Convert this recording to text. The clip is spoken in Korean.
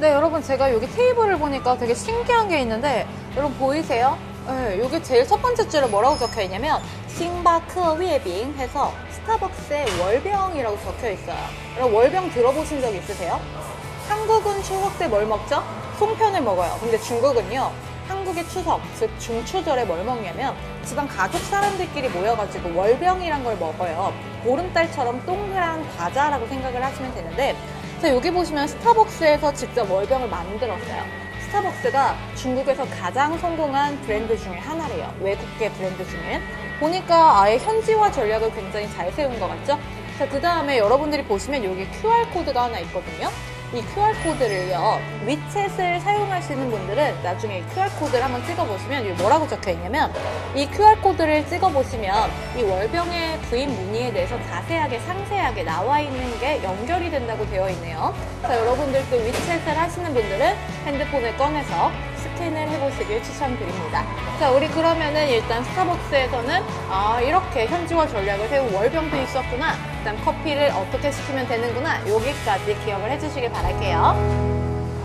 네, 여러분 제가 여기 테이블을 보니까 되게 신기한 게 있는데 여러분 보이세요? 네, 여기 제일 첫 번째 줄에 뭐라고 적혀 있냐면 싱바크 웨빙 해서 스타벅스의 월병이라고 적혀 있어요. 여러분 월병 들어보신 적 있으세요? 한국은 추석 때 뭘 먹죠? 송편을 먹어요. 근데 중국은요. 한국의 추석, 즉 중추절에 뭘 먹냐면 집안 가족 사람들끼리 모여가지고 월병이란 걸 먹어요. 보름달처럼 동그란 과자라고 생각을 하시면 되는데 자 여기 보시면 스타벅스에서 직접 월병을 만들었어요. 스타벅스가 중국에서 가장 성공한 브랜드 중에 하나래요. 외국계 브랜드 중에. 보니까 아예 현지화 전략을 굉장히 잘 세운 것 같죠? 자, 그 다음에 여러분들이 보시면 여기 QR코드가 하나 있거든요. 이 QR코드를요, 위챗을 사용하시는 분들은 나중에 QR코드를 한번 찍어보시면 여기 뭐라고 적혀 있냐면 이 QR코드를 찍어보시면 이 월병의 구입 문의에 대해서 자세하게 상세하게 나와 있는 게 연결이 된다고 되어 있네요. 자, 여러분들도 위챗을 하시는 분들은 핸드폰을 꺼내서 스캔을 해보시길 추천드립니다. 자, 우리 그러면은 일단 스타벅스에서는 아, 이렇게 현지화 전략을 세운 월병도 있었구나. 커피를 어떻게 시키면 되는구나. 여기까지 기억을 해주시길 바랄게요.